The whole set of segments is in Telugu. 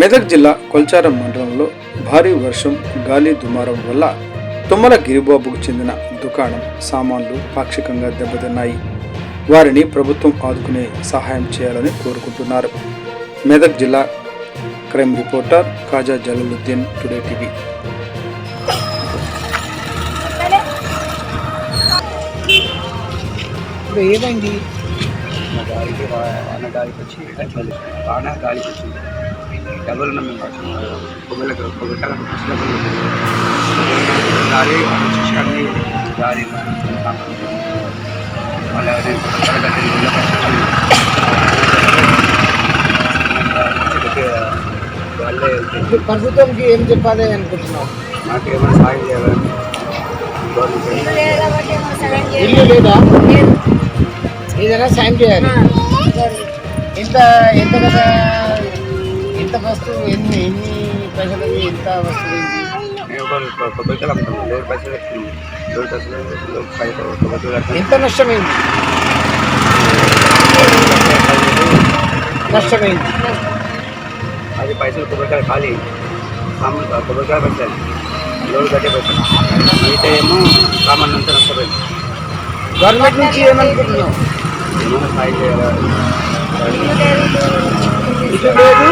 మెదక్ జిల్లా కొల్చారం మండలంలో భారీ వర్షం గాలి దుమారం వల్ల తుమ్మల గిరిబాబుకు చెందిన దుకాణం సామాన్లు పాక్షికంగా దెబ్బతిన్నాయి. వారిని ప్రభుత్వం ఆదుకునే సహాయం చేయాలని కోరుకుంటున్నారు. మెదక్ జిల్లా crime reporter Khaja Jalaluddin today TV. ఇప్పుడు ఏమైంది? నా గాలికి వాన గాలికి వచ్చి అట్లా వాన గాలికి వచ్చింది డబుల్ నమ్మి పొగలకు పొగటాల గాలి వచ్చి అన్ని గాలి మళ్ళీ వాళ్ళే ఇప్పుడు ప్రభుత్వంకి ఏం చెప్పాలి అనుకుంటున్నావు నాకేమైనా సాయం చేయాలని గవర్నమెంట్ ఇల్లు లేదా ఏదైనా సాయం చేయాలి ఎంత ఎంత కదా ఎంత వస్తువు ఎన్ని ఎన్ని పైసలు ఎంత వస్తువు నేను ఒక కొబ్బరికాయలు అమ్ముతాను లోడ్ పైసలు పెట్టుకున్నాను లోడ్ పైసలు లోడ్ పైసలు కొబ్బరికాయలు కట్టాను. ఎంత నష్టమైంది నష్టమైంది అది పైసలు కొబ్బరికాయలు ఖాళీ సామాన్ కొబ్బరికాయ పెట్టాలి లోడ్ కట్టే పెట్టాలి మిగతా ఏమో సామాన్ అంతా నష్టపోయింది గవర్నమెంట్ నుంచి ఏమనుకుంటున్నావు ఏమైనా సాయం చేయాలా ఇల్లు లేదు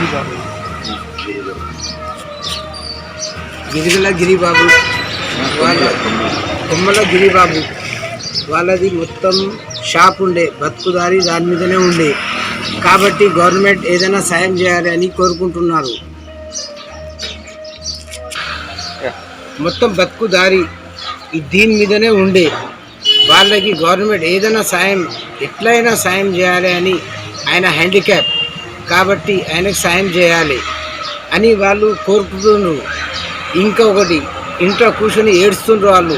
గిరిబాబు. గిరిగల గిరిబాబు. వాళ్ళ కొమ్మల గిరిబాబు. వాళ్ళది మొత్తం షాప్ ఉండే బతుకుదారి దాని మీదనే ఉండే. కాబట్టి గవర్నమెంట్ ఏదైనా సాయం చేయాలి అని కోరుకుంటున్నారు. మొత్తం బతుకుదారి దీని మీదనే ఉండే. వాళ్ళకి గవర్నమెంట్ ఏదైనా సాయం ఎట్లయినా సాయం చేయాలి అని ఆయన హ్యాండిక్యాప్ కాబట్టి ఆయనకు సాయం చేయాలి అని వాళ్ళు కోరుకుతున్నారు ఇంకొకటి ఇంట్లో కూర్చొని ఏడుస్తుండ్రు వాళ్ళు.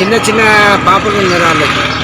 చిన్న చిన్న పాపలు ఉన్నారు వాళ్ళకి.